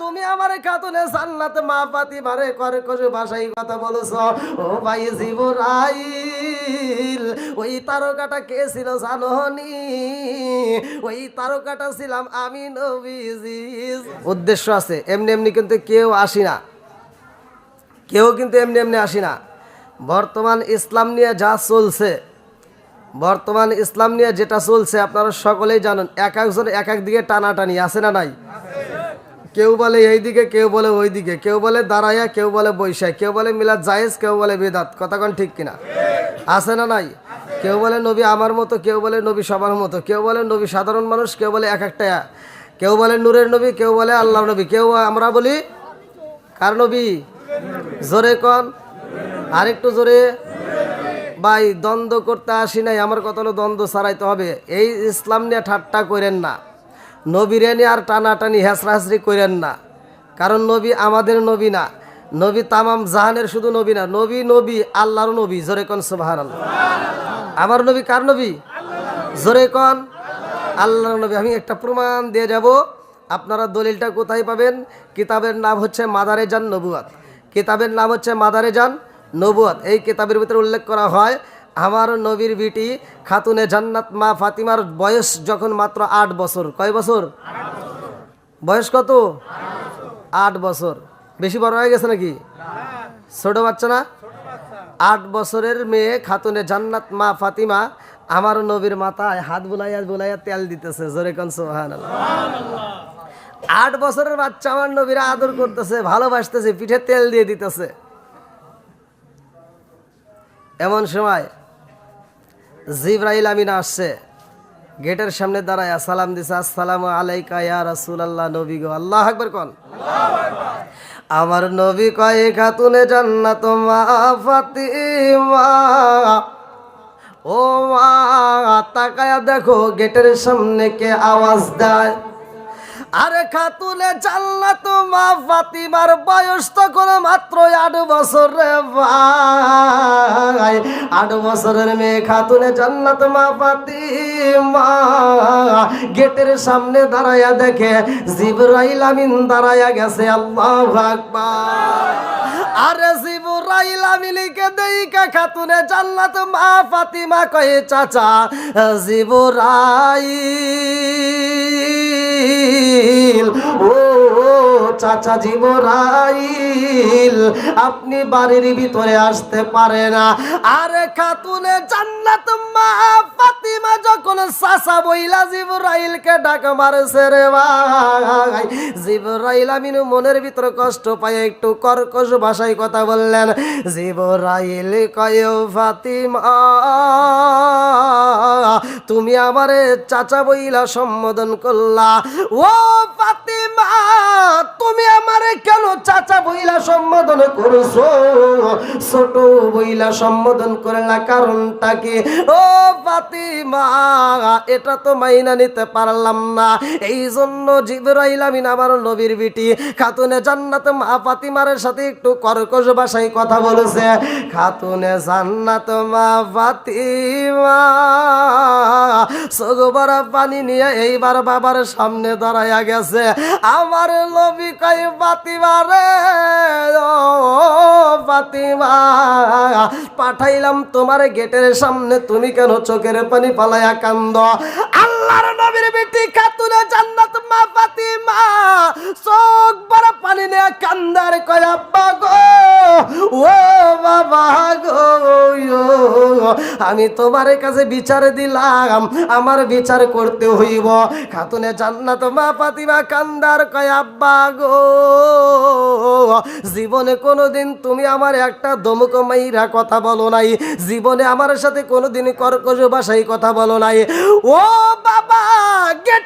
তুমি আমার খাতুনে জান্নাত মা পাতি মারে করে কজু ভাষাই কথা বলেছ। ও ভাই জিবরাইল, ওই তারকাটা কে ছিল জাননি? ওই তারকাটা ছিলাম আমি নবীজি। উদ্দেশ্য আছে, এমনি এমনি কিন্তু কেউ আসি না। কেউ কিন্তু এমনি এমনি আসি না। বর্তমান ইসলাম নিয়ে যা চলছে, বর্তমান ইসলাম নিয়ে যেটা চলছে, আপনারা সকলেই জানেন, এক একজন এক এক দিকে টানাটানি, আছে না নাই? কেউ বলে এই দিকে কেউ বলে ওই দিকে কেউ বলে দাঁড়াইয়া কেউ বলে বৈশাখ কেউ বলে মিলাদ জায়েজ কেউ বলে বেদাত কথা কোন ঠিক কিনা আছে না নাই কেউ বলে নবী আমার মতো কেউ বলে নবী সবার মতো কেউ বলে নবী সাধারণ মানুষ কেউ বলে এক একটা কেউ বলে নূরের নবী কেউ বলে আল্লাহ নবী কেউ আমরা বলি কার নবী জোরে কন আরেকটু জোরে ভাই দ্বন্দ্ব করতে আসি নাই আমার কত হলো দ্বন্দ্ব ছাড়াইতে হবে এই ইসলাম নিয়ে ঠাট্টা করেন না নবীরে আর টানাটানি হেসরাহাসরি করেন না। কারণ নবী আমাদের নবী না। নবী তামাম জাহানের শুধু নবী না। নবী নবী, আল্লাহর নবী। জোরে কন সুবাহান আমার নবী কার নবী? জোরে কন? আল্লাহর নবী। আমি একটা প্রমাণ দিয়ে যাব। আপনারা দলিলটা কোথায় পাবেন? কিতাবের নাম হচ্ছে মাদারে যান নবুয়াত। কিতাবের নাম হচ্ছে মাদারে যান নবুয়াত। এই কিতাবের ভিতরে উল্লেখ করা হয় আমার নবীর বিটি খাতুনে জান্নাত মা ফাতিমার বয়স যখন মাত্র আট বছর। কয় বছর? বয়স কত? আট বছর। বেশি বড় হয়ে গেছে নাকি? ছোট বাচ্চা না? আট বছরের মেয়ে খাতুনে জান্নাত মা ফাতিমা আমার নবীর মাথায় হাত বুলাইয়া বুলাইয়া তেল দিতেছে। জোরে কন সোহান আট বছরের বাচ্চা আমার নবীরা আদর করতেছে, ভালোবাসতেছে, পিঠে তেল দিয়ে দিতেছে। এমন সময় জিব্রাইল আমিন আসছে। গেটের সামনে দাঁড়ায় সালাম দিছে, আসসালাম আলাইকা ইয়া রাসূল আল্লাহ নবী গো। আল্লাহ আকবর কোন? আমার নবী কয়, খাতুনে জান্নাত, মা ফাতিমা। ও মা, তাকায়া দেখো, গেটের সামনে কে আওয়াজ দেয়? আরে খাতুনে জান্নাত মা ফাতিমার বয়স তো তখন মাত্র আট বছর রে ভাই। আট বছরের মেয়ে খাতুনে জান্নাত মা ফাতিমা গেটের সামনে দাঁড়ায়া দেখে জিবরাইল আমিন দাঁড়ায়া গেছে, আল্লাহু আকবার। আরে জিবরাইল আমিনকে দেইকা খাতুনে জান্নাত মা ফাতিমা কয়ে, চাচা, জিবরাইল ও চাচা জিবরাইল, আপনি বাড়ির ভিতরে আসতে পারে না। আরে খাতুনে জান্নাত মা ফাতিমা যখন চাচা বইলা জিবরাইলকে ডাক মারছে রে ভাই, জিবরাইল আমিন মনের ভিতরে কষ্ট পায়, একটু কর্কশ ভাষায় কথা বললেন। জিবরাইল কয় ফাতিমা, তুমি আমারে চাচা বইলা সম্বোধন করলা। ও ফাতিমা তুমি আমারে কেন চাচা বইলা সম্বোধন করছ? ছোট বইলা সম্বোধন করলা কারণটা কি? ও ফাতিমা, এটা তো মাইনা নিতে পারলাম না। এই জন্য জিবরাইল আমিন আমার নবীর বিটি, খাতুনে জান্নাত মা ফাতিমার সাথে একটু কর্কশ ভাষায় কথা বলেছে। খাতুনে জান্নাত মা ফাতিমা সগোবার পানি নিয়ে এইবার বাবার সামনে দাঁড়াইয়া গেছে। আমার নবী কই ফাতিমা রে? ও ফাতিমা, পাঠাইলাম তোমার গেটের সামনে, তুমি কেন চোখের পানি পালাইয়া কান্দ? আল্লাহর নবীর বেটি খাতুনে জান্নাত মা ফাতিমা, চোখ বড় পানি নিয়ে কান্দার কয় আব্বা গো? ও বাবা গো আমি তোমার কাছে বিচার দিলাম, আমার বিচার করতে হইব। খাতুনে জান্নাত মা ফাতিমা কান্দার কয় আব্বা গো? জীবনে কোনোদিন তুমি আমার একটা দমক মাইরা কথা বলো নাই। জীবনে আমার সাথে কোনোদিন কর্কশ ভাষায় কথা বলো নাই। ও বাবা দেখলাম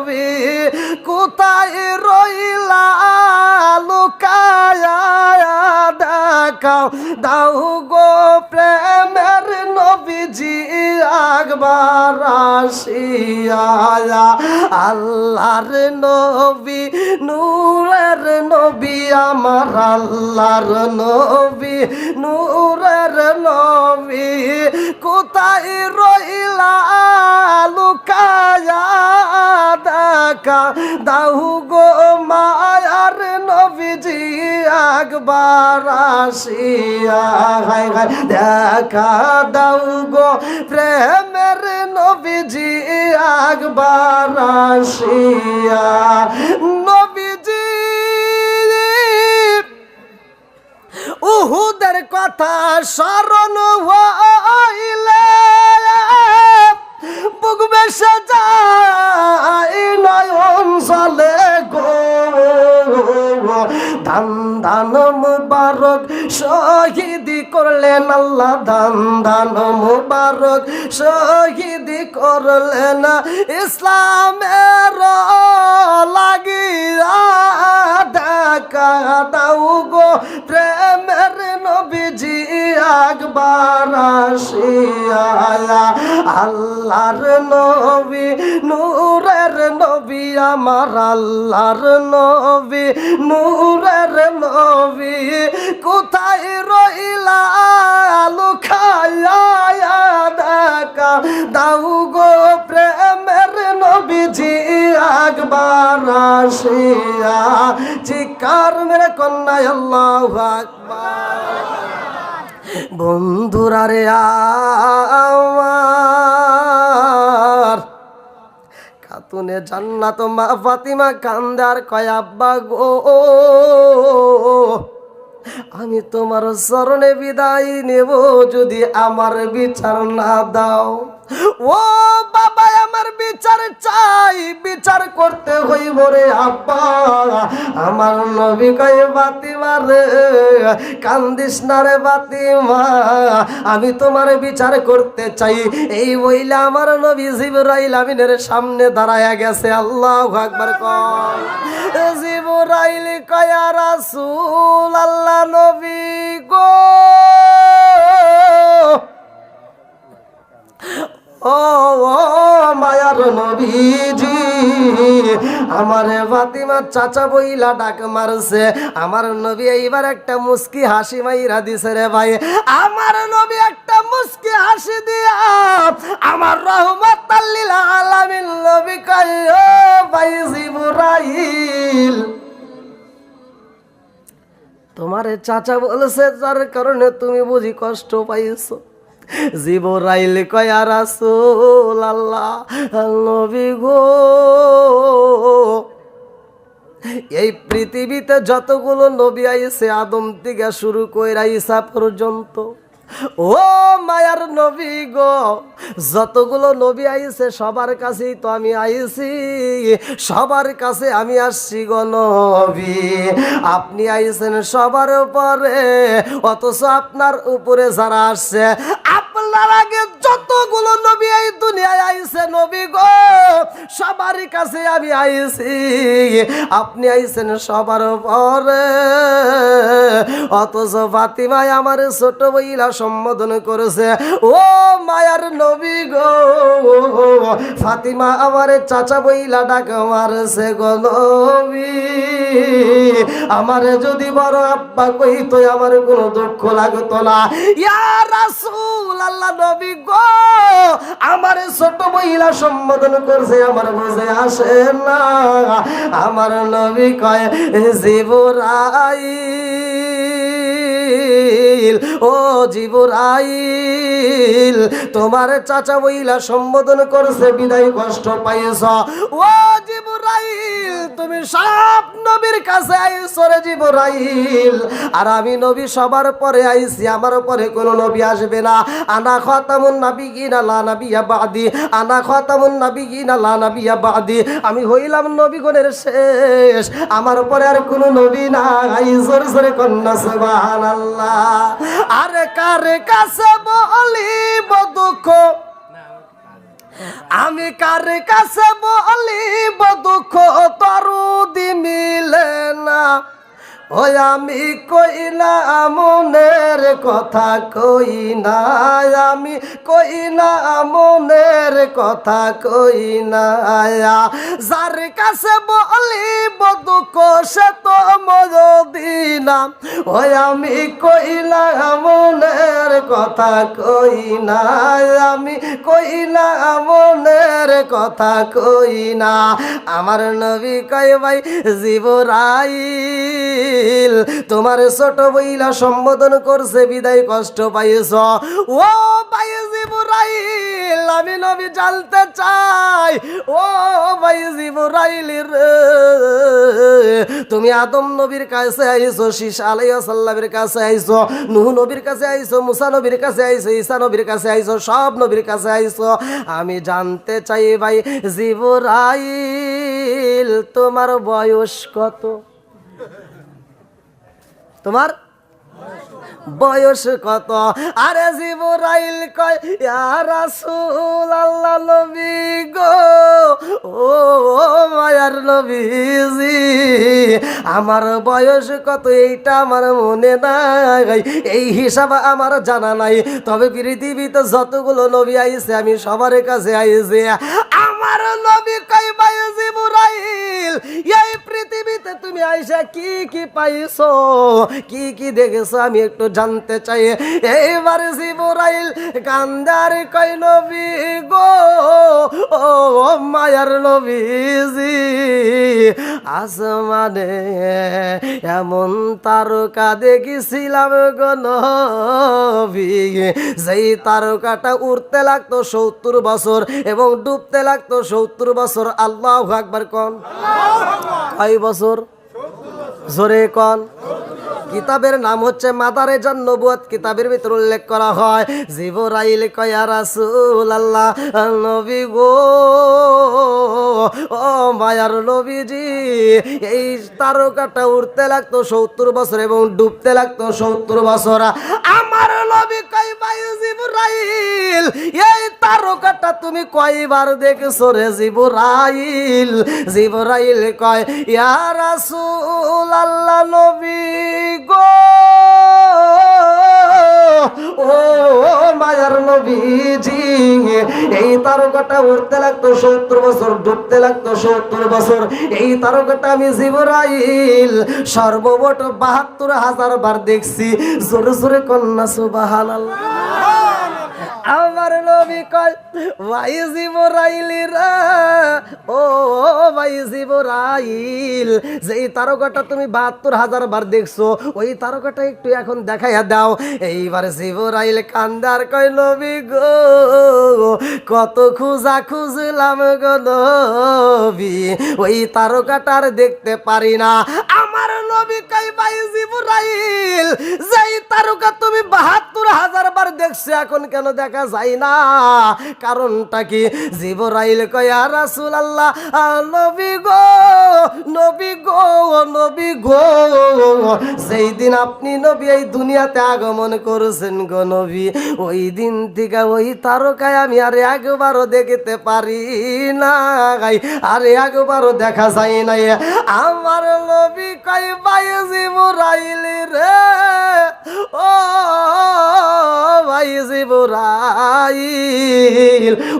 কোথায় কোথায় রইলা? লুকায়া দেখাও। দাও গো প্রেমের নবীজি আকবার আসিয়া আল্লাহর নবী, নূরের নবী, আমার আল্লাহর নবী, নূরের নবী। কোথায় রইলা? লুকায়া দেখা দাও গো মায়ার নবীজি, একবার আসিয়া হাই হাই দেখা দাও গো প্রেমের নবীজি, একবার আসিয়া। নবীজি, উহুদের কথা স্মরণ হইলে বুক বেসে যায় নয়ন চলে গো। ধান ধান মুবারক শহীদি করলেন আল্লাহ, ধান ধান মুবারক শহীদি করলেন ইসলামের লাগিয়া আসিয়া আল্লাহর নবী, নূরের নবী, আমার আল্লাহর নবী, নূরের নবী, কোথায় রইলা? লুকায়া দেখা, দাও গো প্রেমের নবীজি, একবার আসিয়া চিকার মেরে কন্যা আল্লাহ আকবার। বন্ধুরা রে আমার। খাতুনে জান্নাত, মা ফাতিমা কান্দার কয়, আব্বা গো, আমি তোমার স্মরণে বিদায় নেব যদি আমার বিচার না দাও। ও বিচার চাই, বিচার করতে হইব রে আব্বা। আমার নবী কয় বাতিমা রে, কান্দিস না রে বাতিমা আমি তোমার বিচার করতে চাই। এই বইলে আমার নবী জিবরাইল আমিনের সামনে দাঁড়ায়া গেছে, আল্লাহ আকবার কয়। জিবরাইল কয়া রাসূল আল্লাহ নবী গো। ও মায়ার নবীজি, আমারে ফাতিমার চাচা বইলা ডাক মারছে। আমার নবী এইবার একটা মুস্কি হাসি মাইরা দিছে রে ভাই। আমার নবী একটা মুস্কি হাসি দিয়া আমার রহমত আলামিন নবী কয় ভাই জিবরাইল, তোমারে চাচা বলছে, যার কারণে তুমি বুঝি কষ্ট পাইছো। জিবরাইল কয়া রাসুল আল্লাহ, নবী গো। এই পৃথিবীতে যতগুলো নবী আইসে আদম থেকে শুরু কইরা ইসা পর্যন্ত। ও মায়ার নবী গো, যতগুলো নবী আইছে সবার কাছেই তো আমি আইছি, সবার কাছে আমি আসছি গো নবী। আপনি আইছেন সবার উপরে, অথচ আপনার উপরে যারা আসছে আপনার আগে যতগুলো নবী এই দুনিয়ায় আইছে, নবী গো, সবার কাছে আমি আইছি। আপনি আইছেন সবার পরে অথচ ফাতিমায় আমার ছোট বইলা সম্বোধন করেছে, ও মায়ার নবী গো, ফাতিমা আমার চাচা বইলা ডাক মারছে গো নবী। আমার যদি বড় আব্বা কইতো, আমার কোনো দুঃখ লাগতো না। ইয়া রাসূল আল্লাহ নবী গো, আমার ছোট মহিলা সম্বোধন করছে, আমার বুঝে আসে না। আমার নবী কয়, জীবরাই ও জিবরাইল, তোমার চাচা বইলা সম্বোধন করছে, বিদায় কষ্ট পাইছ ও জিবরাইল, তুমি সব নবীর কাছে আইছো রে জিবরাইল। আর আমি নবী সবার পরে আইছি, আমার পরে কোনো নবী আসবে না। আনা খতামুন নাবিয়িনা, লা নাবিয়া বাদি। আনা খতামুন নাবিয়িনা, লা নাবিয়া বাদি। আমি হইলাম নবীগণের শেষ। আমার পরে আর কোনো নবী নাই। জোরে জোরে কন্যা, সুবহানাল্লাহ। আরে কারে কাছে বলিব দুঃখ? আমি কার কাছে বলিব দুঃখ? ওই আমি কই না মনের কথা কই না আমি কই না মনের কথা কই না যার কাছে বলিব দুঃখ, সে তো মদিনা ওই আমি কই না মনের কথা কই না আমি কই না মনের কথা কই না আমার নবী কয়, ভাই জীবরাইল তোমার ছোট বইলা সম্বোধন করছে, বিদায় কষ্ট পাইছ। ও ভাই জীবরাইল, আমি নবী জানতে চাই। ও ভাই জীবরাইল তুমি আদম নবীর কাছে আইছো শীষ আলাইসাল্লামের কাছে আইছো, নুহ নবীর কাছে আইছো, মুসা নবীর কাছে আইছো, ঈসা নবীর কাছে আইছো, সব নবীর কাছে আইছো। আমি জানতে চাই ভাই জীবরাইল, তোমার বয়স কত? তোমার বয়স কত? আরে জীবরাইল কয় রাসূল আল্লাহ নবী গো, ও মায়ার নবীজি, আমার বয়স কত? এইটা আমার মনে নাই, এই হিসাব আমার জানা নাই। তবে পৃথিবীতে যতগুলো নবী আইছে, আমি সবার কাছে আইছি, আমার নবী কই ভাই জিবরাইল, এই পৃথিবীতে তুমি আইসা কি কি পাইছো? কি কি দেখেছ? আমি একটু জানতে চাই এইবার জিবরাইল কান্দার কই নবী গো? ও মায়ার নবীজি, আসমানে এমন তারকা দেখেছিলাম গো নবী। যেই তারকাটা উড়তে লাগতো সত্তর বছর এবং ডুবতে লাগতো সত্তর বছর, আল্লাহ আকবার কন। কয় বছর? জোরে কন। কিতাবের নাম হচ্ছে মাদারে নবুয়াত কিতাবের ভিতর উল্লেখ করা হয়, জিবরাইল কয়া রাসূল আল্লাহ নবী গো, ও মায়ার নবীজি, এই তারকাটা উঠতে লাগতো সত্তর বছর এবং ডুবতে লাগতো সত্তর বছর। আমার নবী কই ভাই জিবরাইল, এই তারকাটা তুমি কয়বার দেখেছ রে জিবরাইল? জিবরাইল কয়, ইয়া রাসূল আল্লাহ নবী গো। ও মায়ার নবীজি, এই তারকাটা উঠতে লাগতো সত্তর বছর, ডুবতে লাগতো সত্তর বছর। এই তারকাটা আমি জিবরাইল, সর্বমোট বাহাত্তর হাজার বার দেখছি। জোরে জোরে কন্যা সুবাহান আমার নবী কয় ভাই জিবরাইলি রে ও, ভাই জিবরাইল যে তারকাটা তুমি বাহাত্তর হাজার বার দেখছ, ওই তারকাটা একটু এখন দেখাইয়া দাও। এইবার জিবরাইল কান্দার নবী গো, কত খুঁজা খুঁজলাম গো নবী, ওই তারকাটার দেখতে পারি না। আমার নবী কই ভাই জিবরাইল, যেই তারকা তুমি বাহাত্তর হাজার বার দেখছ, এখন কেন দেখা যায় না? কারণটা কি? জিবরাইল কয়া রাসুল আল্লাহ গো নবী গো নবী গো। সেই দিন আপনি নবী, এই দুনিয়াতে আগমন করেছেন গো নবী। ওই দিন থেকে ওই তারকায় আমি আর একবারও দেখতে পারি না আর একবারও দেখা যায় না আমার নবী কই ভাই জিবরাইল রে। ও ভাই জিবরাইল,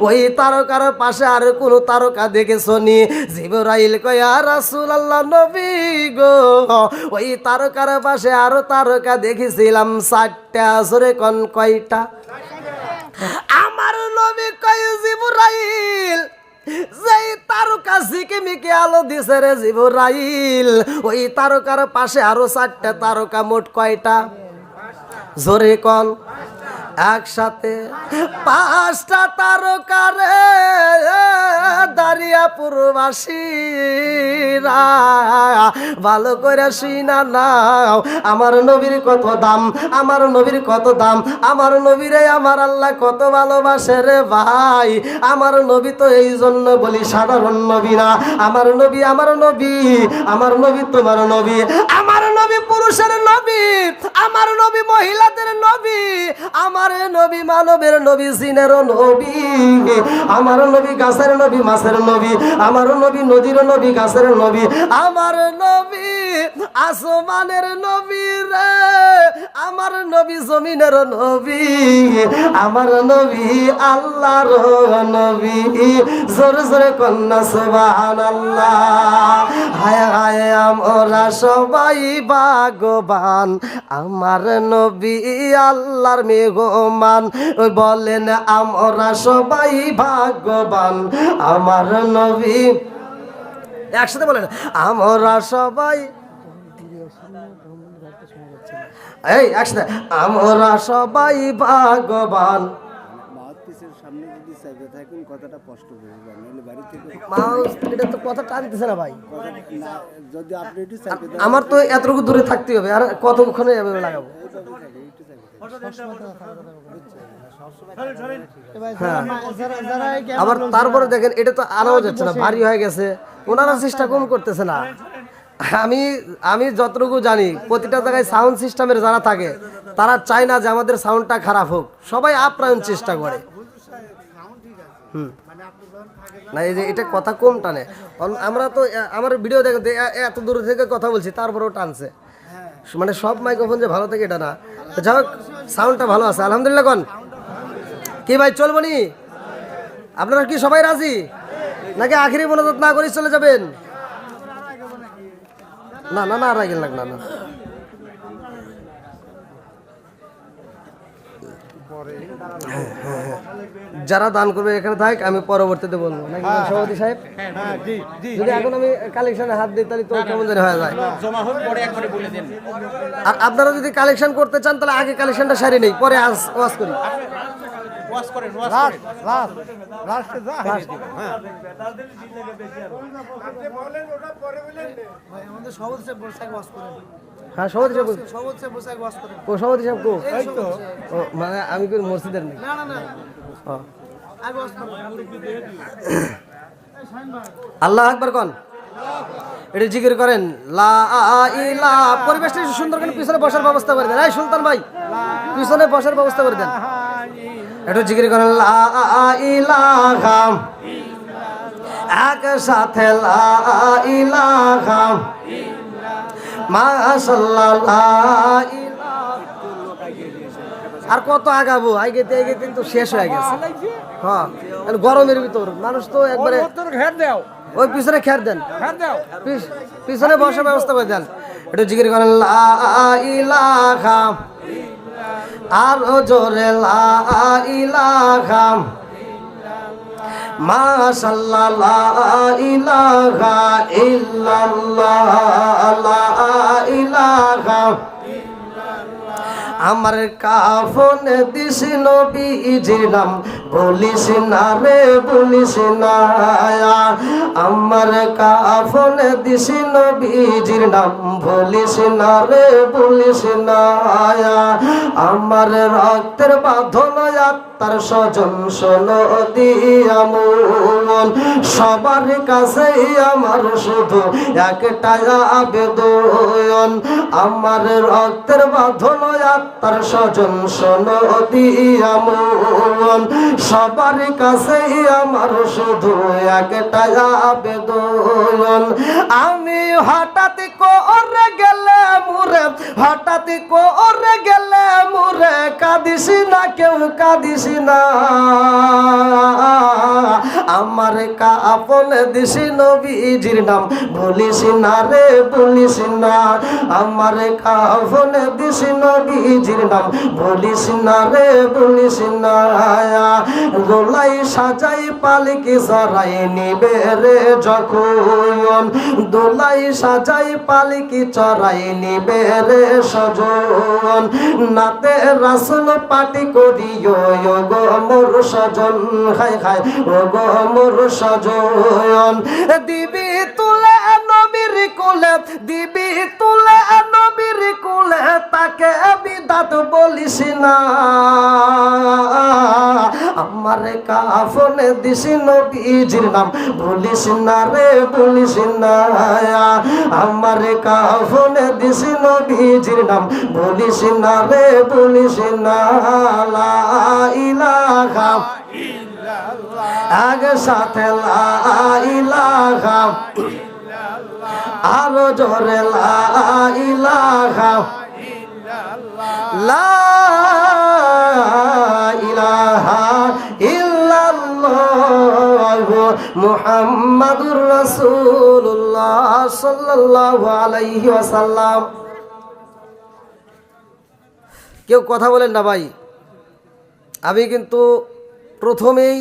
ওই তারকার পাশে আর কোন তারকা দেখেছ নি জিবরাইল কয়া রাসুল আল্লাহ নবী। গো। ওই তারকার পাশে আরও তারকা দেখেছিলাম, চারটা আসরে কন কয়টা? আমার নবী কয়, জিবরাইল, যেই তারকা ঝিকিমিকি আলো দিছে রে জিবরাইল, ওই তারকার পাশে আরও চারটা তারকা মোট কয়টা? জোরে কন? একসাথে পাঁচটা তারকারে দাঁড়িয়ে পূর্বাসীরা ভালো করে শুইনা নাও, আমার নবীর কত দাম, আমার নবীর কত দাম, আমার নবীরে আমার আল্লাহ কত ভালোবাসে রে ভাই। আমার নবী তো এই জন্য বলি সাধারণ নবী না। আমার নবী আমার নবী আমার নবী তোমার নবী। আমার নবী পুরুষের নবী, আমার নবী মহিলাদের নবী, আমার নবী মানবের নবী, জিনের নবী, আমার নবী গাছের নবী, মাছের নবী, আমার নবী নদীর নবী, গাছের নবী, আমার নবী আসমানের নবী রে, আমার নবী জমিনের নবী, আমার নবী আল্লাহর নবী, জোরে জোরে কন্যা সুবাহান আল্লাহ হায় হায় আমরা সবাই ভাগবান আমার নবী আল্লাহর মেঘমান ওই বলেন আমরা সবাই ভাগ্যবান আমার নবী। একসাথে বলেন আমরা সবাই এই একসাথে আমরা সবাই ভাগ্যবান। মাউথপিসের সামনে যদি চাইতে থাকেন কথাটা স্পষ্ট বুঝবেন নাহলে বাড়ি থেকে মাউস এটা তো কথা টানতেছে না ভাই। কথাটা না যদি আপনি একটু চাইতে দেন আমার তো এতটুকু দূরে থাকতে হবে আর কতক্ষণে লাগাবো। আবার তারপরে দেখেন এটা তো আনাও যাচ্ছে না ভারী হয়ে গেছে। ওনারা চেষ্টা কম করতেছে না। আমি আমি যতটুকু জানি প্রতিটা জায়গায় সাউন্ড সিস্টেমের যারা থাকে তারা চায় না যে আমাদের সাউন্ডটা খারাপ হোক। সবাই আপ্রায়ণ চেষ্টা করে। হুম। না এই যে এটা কথা কম টানে। আমরা তো আমার ভিডিও দেখেন এত দূর থেকে কথা বলছি তারপরেও টানছে। মানে সব মাইক্রোফোন যে ভালো থাকে এটা না। যাই হোক সাউন্ডটা ভালো আছে। আলহামদুলিল্লাহ কন। কি ভাই চলবো নি আপনারা কি সবাই রাজি? নাকি আখিরি মনোযোগ না করি চলে যাবেন? না না না রাগেন লাগ না না হ্যাঁ, হ্যাঁ, হ্যাঁ। যারা দান করবে এখানে থাক আমি পরবর্তীতে বলব। নাকি সভাপতি সাহেব? যদি এখন আমি কালেকশনে হাত দিই তাহলে তো কেমন জানি হয়ে যায়। আর আপনারা যদি কালেকশন করতে চান তাহলে আগে কালেকশনটা সারি নেই পরে আজ ওয়াজ করি। ওয়াশ করেন ওয়াশ করেন। হ্যাঁ। সভাপতি সাহেব ও সভাপতি সাহেব কো? ও মানে আমি কি মসজিদের নেই। আল্লাহ আকবার কন। এটা জিকির করেন। লা পরিবেশটা সুন্দর করে পিছনে বসার ব্যবস্থা করে দেন। এই সুলতান ভাই পিছনে বসার ব্যবস্থা করে দেন। একটু জিকির করেন লা ইলাহা একসাথে লা ইলাহা মাশাআল্লাহ লা ইলাহা আর কত আগাবো? আগে আগে কিন্তু শেষ হয়ে গেছে। হ্যাঁ গরমের ভিতর মানুষ তো একবারে ঘের দাও। ওই পিছনে খেয়ার দেন। পিছনে বসার ব্যবস্থা করে দেন। একটু জিকির করেন লা ইলাহা আর জোরে লা ইলাহা। মাশাল্লাহ লা ইলাহা ইল্লাল্লাহ। আমার কাফন দিস নবীজির নাম, বলিস না রে, বলিস না। আমার কাফন দিস নবীজির নাম, বলিস না রে, বলিস না। আমার রক্তের বাঁধন আত্মার স্বজন, শোন দিয়া মন সবার কাছে আমার শুধু একটা আবেদন, আমার রক্তের বাঁধন আত্মার স্বজন, শোন দিয়া মন সবার কাছে আমার শুধু একটা আবেদন। আমি হঠাৎ করে গেলে মুরে হঠাৎ করে গেলে মুরে কাঁদিস না কেউ, কাঁদিস না। আমার কাপন দিস নবীজির নাম। বলিস না রে, বলিস না। আমার কাপন দিস নবীজির নাম। বলিস না রে, বলিস না। গোলাই সাজাই পালিকি সরাই নিবে রে যখন। দোলাই সাজাই পালিকি চড়াই নিবে রে সজন। নাতে রাসুল পাটি করিও গো মোর সজন। খাই খাই ও গো মোর সজন দিবি তুলে নবীর কোলে, দিবি তুলে নবীর কোলে, তাকে বিদাত বলিস না। আমার কাফনে দিস নবীজির নাম, বলিস না রে, বলিস না। আমার কাফনে দিস নবীজির নাম, বলিস না রে, বলিস না। লা ইলাহা আগে সাথে লা ইলাহা। আরও জোরে লা ইলাহা। লা ইল্লাল্লাহু মুহাম্মাদুর রাসূলুল্লাহ সাল্লাল্লাহু আলাইহি ওয়াসাল্লাম। কেউ কথা বলেন না ভাই? আমি কিন্তু প্রথমেই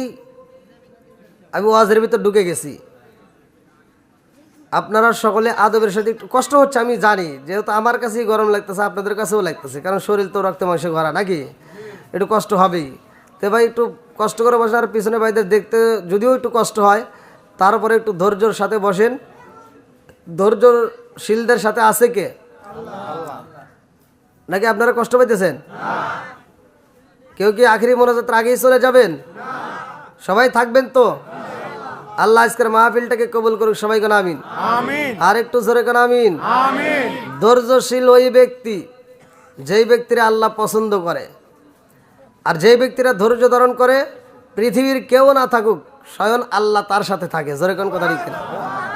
আমি ওয়াজের ভিতর ঢুকে গেছি। আপনারা সকলে আদবের সাথে একটু কষ্ট হচ্ছে, আমি জানি। যেহেতু আমার কাছেই গরম লাগতেছে, আপনাদের কাছেও লাগতেছে, কারণ শরীর তো রক্ত মাংসে ভরা নাকি? একটু কষ্ট হবেই। তো ভাই, একটু কষ্ট করে বসে আর পিছনে ভাইদের দেখতে যদিও একটু কষ্ট হয়, তারপরে একটু ধৈর্যর সাথে বসেন। ধৈর্যশীলদের সাথে আছে কে? নাকি আপনারা কষ্ট পাইতেছেন? কেউ কি আখিরি মোনাজাতের আগেই চলে যাবেন? সবাই থাকবেন তো? আল্লাহ আজকের মাহফিলটাকে কবুল করুক সবাই কেন আমিন। আর একটু জোরে কেন আমিন? ধৈর্যশীল ওই ব্যক্তি যেই ব্যক্তিরা আল্লাহ পছন্দ করে আর যেই ব্যক্তিরা ধৈর্য ধারণ করে পৃথিবীর কেউ না থাকুক স্বয়ং আল্লাহ তার সাথে থাকে। জোরে কোন কথা ঠিক কিনা?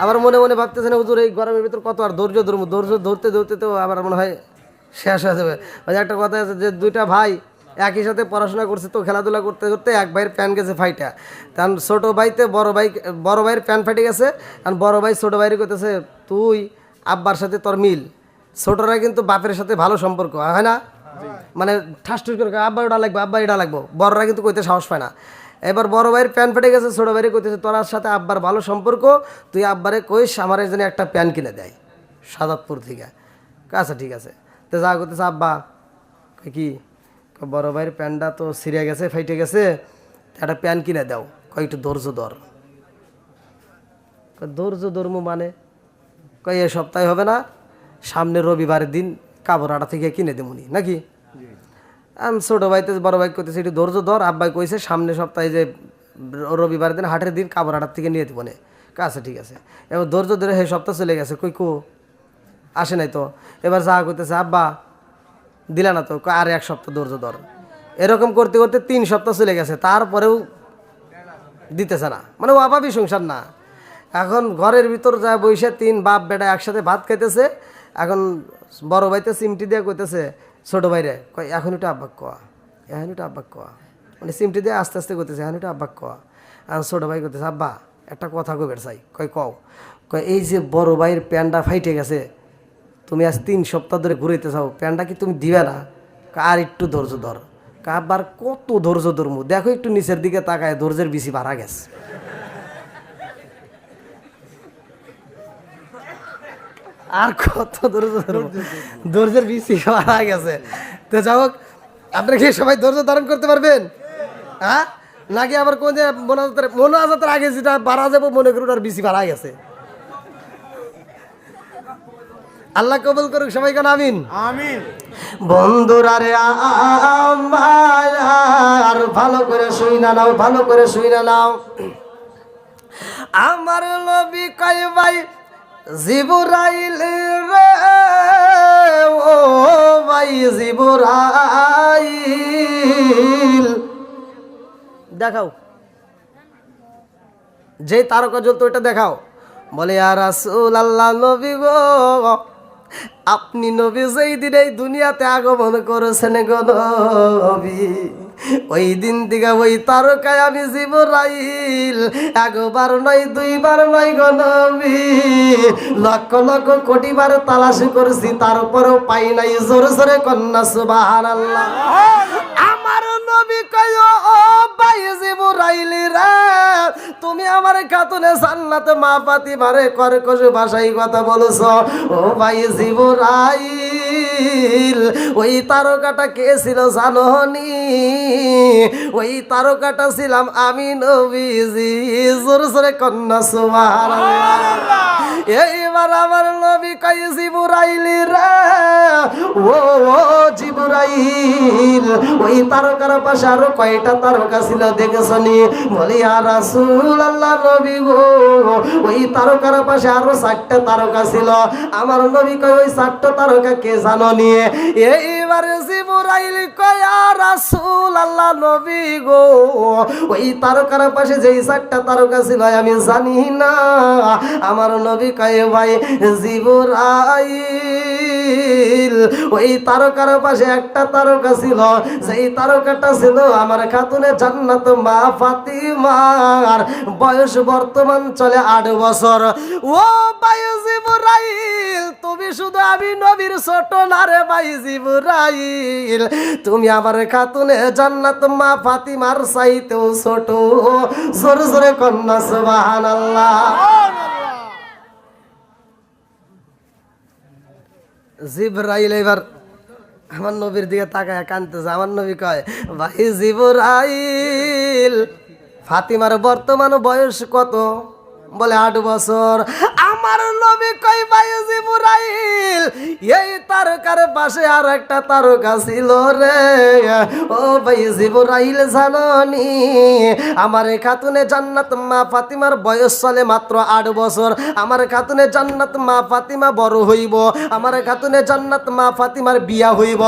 আবার মনে মনে ভাবতেছেন হুজুর এই গরমের ভিতর কত আর ধৈর্য ধরবো? ধৈর্য ধরতে ধরতে তো আবার মনে হয় শেষ হয়ে যাবে। ওই একটা কথা আছে যে দুইটা ভাই একই সাথে পড়াশোনা করছে তো খেলাধুলা করতে করতে এক ভাইয়ের প্যান গেছে ফাইটা। কারণ ছোটো ভাইতে বড় ভাই, বড় ভাইয়ের প্যান ফাটে গেছে আর বড় ভাই ছোটো ভাইয়ের করতেছে তুই আব্বার সাথে তোর মিল। ছোটরা কিন্তু বাপের সাথে ভালো সম্পর্ক হয় না? মানে ঠাস ঠুস করে আব্বা এটা লাগবে, আব্বা এটা লাগবো। বড়রা কিন্তু কইতে সাহস পায় না। এবার বড় ভাইয়ের প্যান ফেটে গেছে, ছোট ভাইয়ের কইতেছে, তোর সাথে আব্বার ভালো সম্পর্ক, তুই আব্বারে কইস, আমার যেন একটা প্যান কিনে দেয়। সাদাতপুর থেকে। আচ্ছা ঠিক আছে। তো যা করতেছে আব্বা কি? বড় ভাইয়ের প্যানটা তো ছিঁড়ে গেছে, ফাইটে গেছে একটা প্যান কিনে দাও। কয়, একটু ধৈর্য ধর। ধৈর্য ধর্ম মানে? কয়, এ সপ্তাহে হবে না, সামনে রবিবারের দিন কাবরাটা থেকে কিনে দেবনি নাকি? আমি ছোটো ভাইতে, বড় ভাই করতেছে একটু ধৈর্য ধর। আব্বাই কইছে, সামনে সপ্তাহে যে রবিবারের দিন হাটের দিন কাবরাটার থেকে নিয়ে দেবো নে। আচ্ছা ঠিক আছে। এবার ধৈর্য ধরে সেই সপ্তাহ চলে গেছে, কই কো? আসে নাই তো। এবার যা করতেছে আব্বা দিলা না তো আর এক সপ্তাহ ধৈর্য ধর। এরকম করতে করতে তিন সপ্তাহ চলে গেছে, তারপরেও দিতেছে না। মানে ও অভাবী সংসার না। এখন ঘরের ভিতর যা বসে তিন বাপ বেটা একসাথে ভাত খাইতেছে, এখন বড় ভাইতে সিমটি দিয়ে কইতেছে, ছোট ভাইরে, কয়, এখন একটু আব্বাক কোয়া এখন একটু আব্বাক কোয়া মানে সিমটি দিয়ে আস্তে আস্তে করতেছে এখন একটু আব্বাক কোয়া এখন ছোট ভাই করতেছে আব্বা, একটা কথা কবের চাই, কয়, কও। কয়, এই যে বড় ভাইয়ের প্যান্টটা ফাইটে গেছে তুমি আজ তিন সপ্তাহ ধরে ঘুরাইতে চাও প্যান্টটা কি তুমি দিবে না? কয়, আর একটু ধৈর্য ধর। কয়, আব্বার কত ধৈর্য ধরমু? দেখো একটু নিচের দিকে তাকায় ধৈর্যের বেশি বাড়া গেছে। আর কত ধৈর্য ধরবো ধৈর্যের বেশি বাড়া গেছে। তো যাই হোক আপনারা কি সবাই ধৈর্য ধারণ করতে পারবেন? হ্যাঁ? নাকি আবার কোন যে মোনাজাতের মোনাজাতের আগে যেটা বাড়া যাব মনে করুন আর বেশি বাড়া গেছে। আল্লাহ কবুল করুক সবাই কেন আমিন? আমিন। বন্ধুরা রে আর ভালো করে শুই না নাও ভালো করে শুই না নাও। আমার নবী কয় ভাই জিবুরাইল রে ও ভাই জিবুরাইল। দেখাও। যে তারকা জ্বলতো ওইটা দেখাও। বলে আর রাসূল আল্লাহ নবী গো আপনি নবী যেই দিন এই দুনিয়াতে আগমন করেছেন গো নবী ওই দিন থেকে ওই তারকায় আমি জিবরাইল, একবার নয়, দুইবার নয় গো নবী। লক্ষ লক্ষ কোটিবার তালাশ করেছি, তারপরও পাই নাই জোরে জোরে কন্যা, সুবহানাল্লাহ। আমার নবী কয় ও ভাই জিবরাইল রে, তুমি আমার খাতুনে জান্নাত মা পাতি মারে কর্কশ ভাষাই কথা বলছ। ও ভাই জিবরাইল, ওই তারকাটা কে ছিল জাননি ওই তারকাটা ছিলাম আমি নবীজি। জোর জোরে কন্যা, সুবহানাল্লাহ। এইবার আমার নবী কই জিবরাইলি রে? ও ও, জিবরাইল, ওই তারকার পাশে আরও কয়টা তারকা ছিল দেখেছনি? বলি আর রাসূল আল্লাহ নবী গো, ওই তারকার পাশে আরও চারটা তারকা ছিল। আমার নবী কয়, ওই চারটা তারকা কে জানো নিয়ে এইবার জিবরাইল কয় রাসূল আল্লাহ নবী গো, ওই তারকার পাশে যেই চারটা তারকা ছিল, আমি জানি না। আমার নবী কয়, ভাই, জিবরাইল, ওই তারকার পাশে একটা তারকা ছিল সেই তারকাটা ছিল আমার খাতুনে জান্নাত মা ফাতিমার বয়স বর্তমান চলে আট বছর। ও ভাই জিবরাইল, তুমি শুধু আমি নবীর ছোট না রে ভাই জিবরাইল। তুমি আমার খাতুনে জান্নাত মা ফাতিমার চাইতেও ছোট। জোরে জোরে কন্যা, সুবহানাল্লাহ। জিবরাইল, এবার আমার নবীর দিকে তাকায় কানতেছে আমার নবী কয় ভাই জিবরাইল ফাতিমার বর্তমান বয়স কত? বলে, আট বছর। আমার নবী কই ভাই জিবরাইল? এই তারকার পাশে আর একটা তারকা ছিল রে। ও ভাই জিবরাইল জাননি? আমার খাতুনে জান্নাত মা ফাতিমার বয়স চলে মাত্র আট বছর। আমার খাতুনে জান্নাত মা ফাতিমা বড় হইব। আমার খাতুনে জান্নাত মা ফাতিমার বিয়া হইব।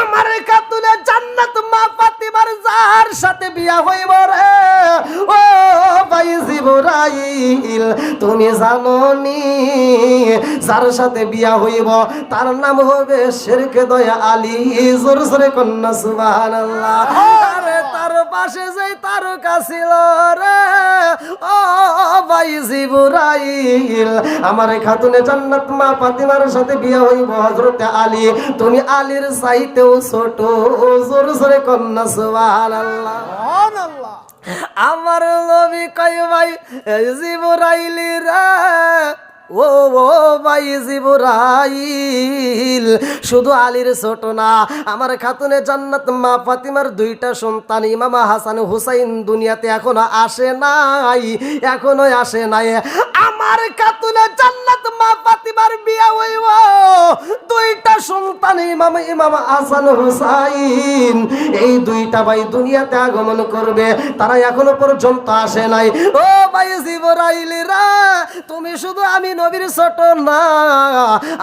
আমার খাতুনে জান্নাত মা ফাতিমার যার সাথে বিয়া হইব রে। জিবরাইল তুমি জানো নি যার সাথে বিয়া হইব, তার নাম হবে শেরকে দয়া আলী। জোর জোরে কন্যা, সুবহানাল্লাহ। আরে তার পাশে যে তারকা ছিল রে, ও ভাই জিবরাইল। আমার খাতুনে জান্নাত মা ফাতিমার সাথে বিয়া হইব, হযরতে আলী। তুমি আলীর চাইতেও ছোট, জোর জোরে কন্যা সুবহানাল্লাহ। আমার লবি কয় ভাই জিবরাইলি রে। ও ও, ভাই জিবরাইল, শুধু আলীর ছোট না, আমার খাতুনে জান্নাত মা ফাতিমার দুইটা সন্তান, ইমামা হাসান হুসাইন দুনিয়াতে এখনও আসে নাই, এখনও আসে নাই। আমার খাতুনে জান্নাত মা ফাতিমার বিয়া হইব, দুইটা সন্তান, ইমাম ইমাম হাসান হুসাইন, এই দুইটা ভাই দুনিয়াতে আগমন করবে, তারা এখনও পর্যন্ত আসে নাই। ও, ভাই জিবরাইলিরা তুমি শুধু আমি নবীর ছোট না,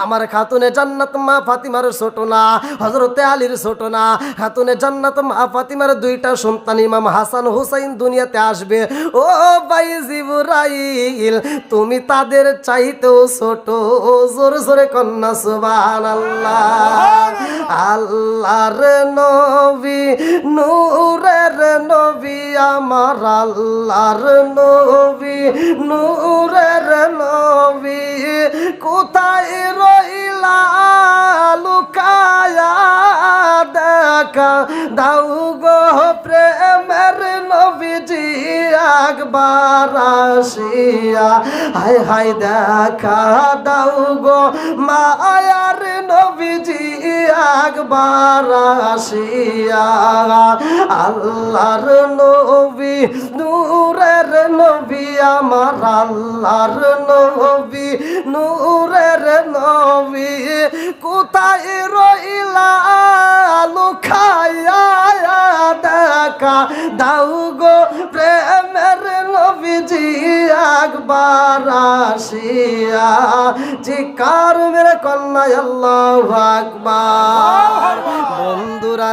আমার খাতুনে জান্নাত, মা ফাতিমার ছোট না হজরতে আলীর ছোট না, খাতুনে জান্নাত, মা ফাতিমার দুইটা সন্তান, ইমাম হাসান হুসাইন দুনিয়াতে আসবে। ও ভাই জিবরাইল, তুমি তাদের চাইতেও ছোট, জোরে জোরে কন্যা সুবান আল্লাহ আল্লাহর নবী, নূরের নবী, আমার আল্লাহর নবী, নূরের নবী। কোথায় রইলা? লুকায়া দেখা। দাও গো প্রেমের নবীজি, একবার আসিয়া। হাই হাই দেখা। দাও গো মায়ার নবীজি একবার আসিয়া আল্লাহর নবী, নূরের নবী, আমার আল্লাহর নবী, নূরের নবী, কোথায় রইলা? লুকাইয়া দেখা দাও গো প্রেমের নবীজি, একবার আসিয়া। চিকার মেরে কন্যা আল্লাহ আকবার। বন্ধুরা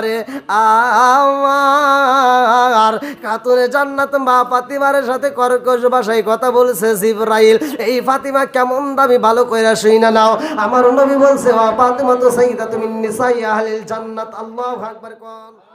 আমার কাতুরে জান্নাত মা ফাতিমার সাথে কর্কশ ভাষায় কথা বলছে জিব্রাইল। এই ফাতিমা কেমন দামি, ভালো কইরা শুই না নাও। আমার নবী বলছে ফাতিমা তো সাইদা তুমি নিসাই আহলিল জান্নাত। আল্লাহু আকবার কোন।